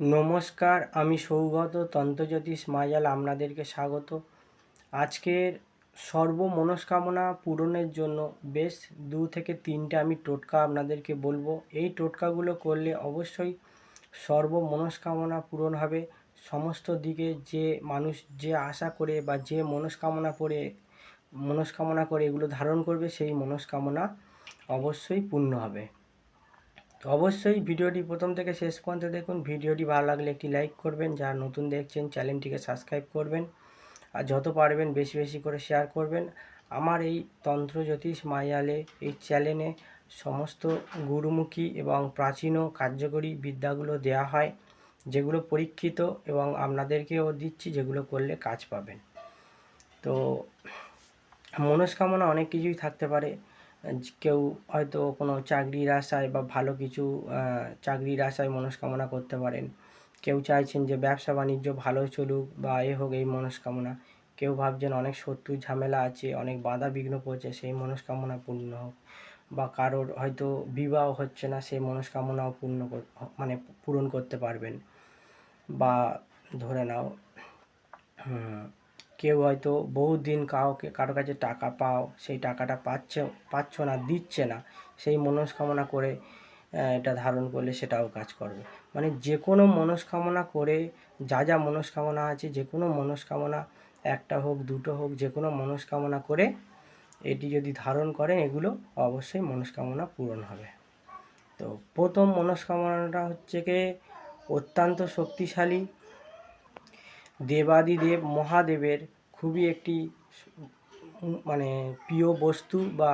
নমস্কার, আমি সৌগত তন্ত্রজ্যোতিষ মায়াল আপনাদেরকে স্বাগত। আজকের সর্ব মনস্কামনা পূরণের জন্য বেশ দু থেকে তিনটে আমি টোটকা আপনাদেরকে বলব। এই টোটকাগুলো করলে অবশ্যই সর্বমনস্কামনা পূরণ হবে। সমস্ত দিকে যে মানুষ যে আশা করে বা যে মনস্কামনা করে মনস্কামনা করে এগুলো ধারণ করবে, সেই মনস্কামনা অবশ্যই পূর্ণ হবে। তো অবশ্যই ভিডিওটি প্রথম থেকে শেষ পর্যন্ত দেখুন। ভিডিওটি ভালো লাগলে একটি লাইক করবেন। যারা নতুন দেখছেন, চ্যানেলটিকে সাবস্ক্রাইব করবেন। আর যত পারবেন, বেশি বেশি করে শেয়ার করবেন। আমার এই তন্ত্র জ্যোতিষ মায়ালে এই চ্যানেলে সমস্ত গুরুমুখী এবং প্রাচীন কার্যকরী বিদ্যাগুলো দেয়া হয়, যেগুলো পরীক্ষিত এবং আপনাদেরকেও দিচ্ছি, যেগুলো করলে কাজ পাবেন। তো মনস্কামনা অনেক কিছুই থাকতে পারে। কেউ হয়তো কোনো চাকরির আশায় বা ভালো কিছু চাকরির আশায় মনস্কামনা করতে পারেন। কেউ চাইছেন যে ব্যবসা বাণিজ্য ভালো চলুক বা এ হোক এই মনস্কামনা। কেউ ভাবছেন অনেক শত্রু ঝামেলা আছে, অনেক বাধা বিঘ্ন পড়ছে, সেই মনস্কামনা পূর্ণ হোক। বা কারোর হয়তো বিবাহ হচ্ছে না, সেই মনস্কামনাও পূর্ণ মানে পূরণ করতে পারবেন। বা ধরে নাও কেউ হয়তো বহুদিন কাউকে, কারও কাছে টাকা পাও, সেই টাকাটা পাচ্ছে, পাচ্ছ না, দিচ্ছে না, সেই মনস্কামনা করে এটা ধারণ করলে সেটাও কাজ করবে। মানে যে কোনো মনস্কামনা করে, যা যা মনস্কামনা আছে, যে কোনো মনস্কামনা, একটা হোক, দুটো হোক, যে কোনো মনস্কামনা করে, এটি যদি ধারণ করেন, এগুলো অবশ্যই মনস্কামনা পূরণ হবে। তো প্রথম মনস্কামনাটা হচ্ছে কি, অত্যন্ত শক্তিশালী দেবাদিদেব মহাদেবের খুবই একটি মানে প্রিয় বস্তু বা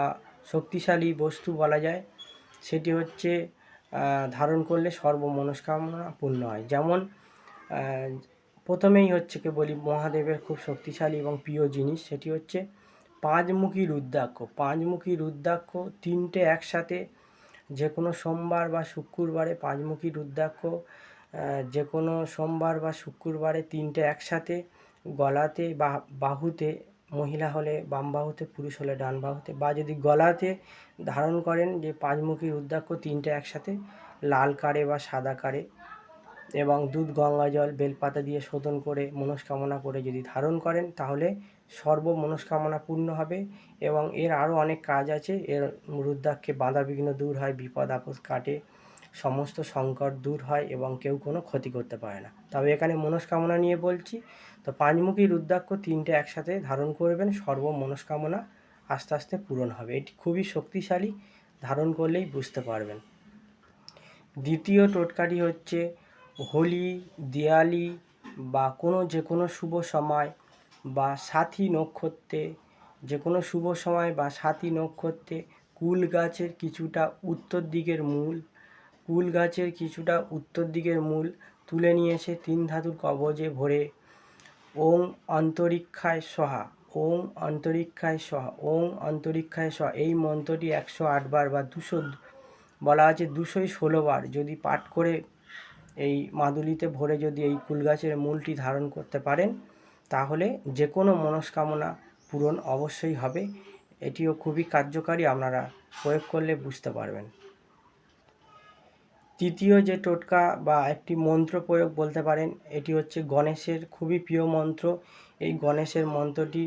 শক্তিশালী বস্তু বলা যায়। সেটি হচ্ছে ধারণ করলে সর্ব মনস্কামনা পূর্ণ হয়। যেমন প্রথমেই হচ্ছে কি বলি মহাদেবের খুব শক্তিশালী এবং প্রিয় জিনিস, সেটি হচ্ছে পাঁচমুখী রুদ্রাক্ষ। পাঁচমুখী রুদ্রাক্ষ তিনটে একসাথে যে কোনো সোমবার বা শুক্রবারে পাঁচমুখী রুদ্রাক্ষ যে কোনো সোমবার বা শুক্রবারে তিনটে একসাথে গলাতে বা বাহুতে মহিলা হলে বাম বাহুতে পুরুষ হলে ডান বাহুতে বা যদি গলাতে ধারণ করেন যে পাঁচমুখী রুদ্রাক্ষ তিনটে একসাথে লাল কারে বা সাদা কারে এবং দুধ, গঙ্গা জল, বেলপাতা দিয়ে শোধন করে মনস্কামনা করে যদি ধারণ করেন তাহলে সর্ব মনস্কামনা পূর্ণ হবে এবং এর আরও অনেক কাজ আছে। এর রুদ্রাক্ষে বাধা বিঘ্ন দূর হয়, বিপদ, আপদ কাটে। সমস্ত সংকট দূর হয় এবং কেউ কোনো ক্ষতি করতে পারে না। তবে এখানে মনস্কামনা নিয়ে বলছি, তো পাঁচমুখী রুদ্রাক্ষ তিনটে একসাথে ধারণ করবেন, সর্ব মনস্কামনা আস্তে আস্তে পূরণ হবে। এটি খুবই শক্তিশালী, ধারণ করলেই বুঝতে পারবেন। দ্বিতীয় টোটকাটি হচ্ছে হোলি দেয়ালি বা কোনো যে কোনো শুভ সময় বা সাথী নক্ষত্রে, যে কোনো শুভ সময় বা সাথী নক্ষত্রে কুল গাছের কিছুটা উত্তর দিকের মূল কুল গাছের কিছুটা উত্তর দিকের মূল তুলে নিয়ে এসে তিন ধাতুর কবজে ভরে। ওং অন্তরিক্ষায় সহা, ওং অন্তরিক্ষায় সহা, ওং অন্তরিক্ষায় সহা। এই মন্ত্রটি একশো আটবার বা দুশো বলা আছে, দুশোই ষোলোবার যদি পাঠ করে এই মাদুলিতে ভরে যদি এই কুল গাছের মূলটি ধারণ করতে পারেন, তাহলে যে কোনো মনস্কামনা পূরণ অবশ্যই হবে। এটিও খুবই কার্যকারী, আপনারা প্রয়োগ করলে বুঝতে পারবেন। তৃতীয় যে টোটকা বা একটি মন্ত্র প্রয়োগ বলতে পারেন, এটি হচ্ছে গণেশের খুবই প্রিয় মন্ত্র। এই গণেশের মন্ত্রটি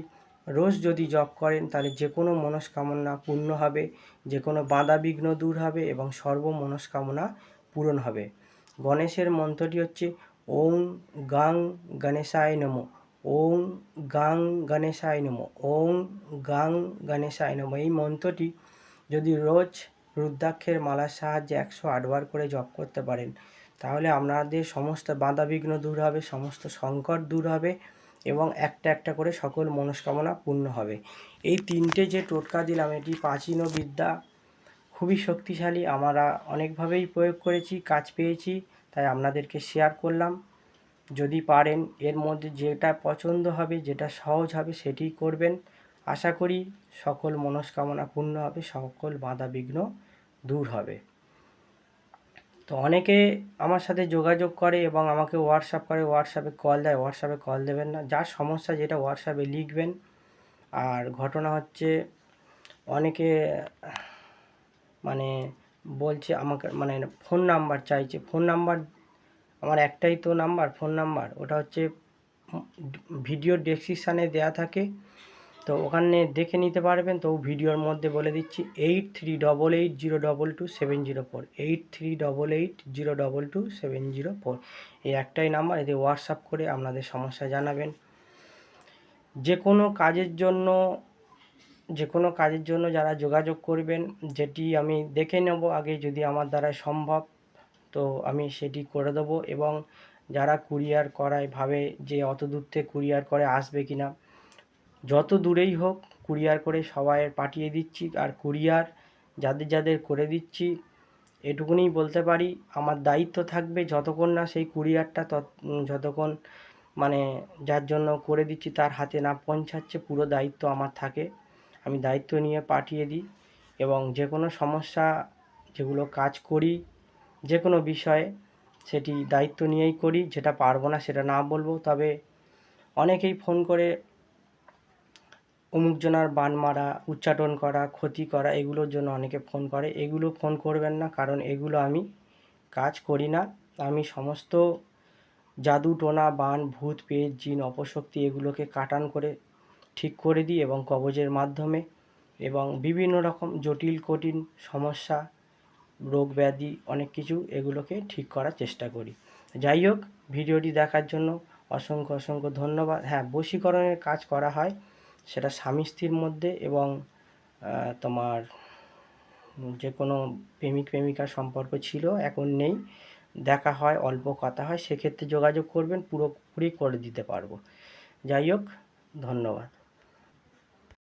রোজ যদি জপ করেন, তাহলে যে কোনো মনস্কামনা পূর্ণ হবে, যে কোনো বাধা বিঘ্ন দূর হবে এবং সর্ব মনস্কামনা পূরণ হবে। গণেশের মন্ত্রটি হচ্ছে ওং গাং গণেশায় নম, ওং গাং গণেশায় নম, ওং গাং গণেশায় নম। এই মন্ত্রটি যদি রোজ রুদ্রাক্ষের মালার সাহায্যে একশো আটবার করে জপ করতে পারেন। তাহলে আপনাদের সমস্ত বাধা বিঘ্ন দূর হবে, সমস্ত সংকট দূর হবে এবং একটা একটা করে সকল মনস্কামনা পূর্ণ হবে। এই তিনটে যে টোটকা দিলাম, এটি প্রাচীন বিদ্যা, খুবই শক্তিশালী। আমরা অনেকভাবেই প্রয়োগ করেছি, কাজ পেয়েছি, তাই আপনাদেরকে শেয়ার করলাম। যদি পারেন, এর মধ্যে যেটা পছন্দ হবে, যেটা সহজ হবে, সেটি করবেন। আশা করি সকল মনস্কামনা পূর্ণ হবে, সকল বাধা বিঘ্ন দূর হবে। তো অনেকে আমার সাথে যোগাযোগ করে এবং আমাকে হোয়াটসঅ্যাপ করে হোয়াটসঅ্যাপে কল দেয় হোয়াটসঅ্যাপে কল দেবেন না। যার সমস্যা যেটা হোয়াটসঅ্যাপে লিখবেন। আর ঘটনা হচ্ছে অনেকে মানে বলছে আমাকে মানে ফোন নাম্বার চাইছে। ফোন নাম্বার আমার একটাই তো নাম্বার ফোন নাম্বার ওটা হচ্ছে ভিডিও ডেসক্রিপশানে দেয়া থাকে। তো ওখানে দেখে নিতে পারবেন। তো ভিডিওর মধ্যে বলে দিচ্ছি eight three double eight zero double two seven zero four eight three double eight zero double two seven zero four এই একটাই নাম্বার এতে হোয়াটসঅ্যাপ করে আপনাদের সমস্যা জানাবেন। যে কোনো কাজের জন্য যে কোনো কাজের জন্য যারা যোগাযোগ করবেন, যেটি আমি দেখে নেব আগে যদি আমার দ্বারা সম্ভব, তো আমি সেটি করে দেবো এবং যারা কুরিয়ার করায় ভাবে যে অত দূর থেকে কুরিয়ার করে আসবে কি না যত দূরেই হোক কুরিয়ার করে সবাই পাঠিয়ে দিচ্ছি আর কুরিয়ার যাদের যাদের করে দিচ্ছি, এটুকুনি বলতে পারি। আমার দায়িত্ব থাকবে যতক্ষণ না সেই কুরিয়ারটা তত যতক্ষণ মানে যার জন্য করে দিচ্ছি তার হাতে না পৌঁছাচ্ছে, পুরো দায়িত্ব আমার থাকে। আমি দায়িত্ব নিয়ে পাঠিয়ে দিই এবং যে কোনো সমস্যা, যেগুলো কাজ করি যে কোনো বিষয়ে সেটি দায়িত্ব নিয়েই করি। যেটা পারব না সেটা না বলব। তবে অনেকেই ফোন করে অমুকজনার বান মারা, উচ্চাটন করা, ক্ষতি করা, এগুলোর জন্য অনেকে ফোন করে। এগুলো ফোন করবেন না, কারণ এগুলো আমি কাজ করি না। আমি সমস্ত জাদু, টোনা, বান, ভূত, পেট, জিন, অপশক্তি এগুলোকে কাটান করে ঠিক করে দিই এবং কবজের মাধ্যমে এবং বিভিন্ন রকম জটিল, কঠিন সমস্যা, রোগ ব্যাধি, অনেক কিছু এগুলোকে ঠিক করার চেষ্টা করি। যাই হোক, ভিডিওটি দেখার জন্য অসংখ্য অসংখ্য ধন্যবাদ। হ্যাঁ বশীকরণের কাজ করা হয়। সেটা স্বামী স্ত্রীর মধ্যে এবং তোমার যে কোনো প্রেমিক, প্রেমিকার সম্পর্ক ছিল, এখন নেই। দেখা হয়, অল্প কথা হয়, সেক্ষেত্রে যোগাযোগ করবেন, পুরোপুরি করে দিতে পারব। যাই হোক, ধন্যবাদ।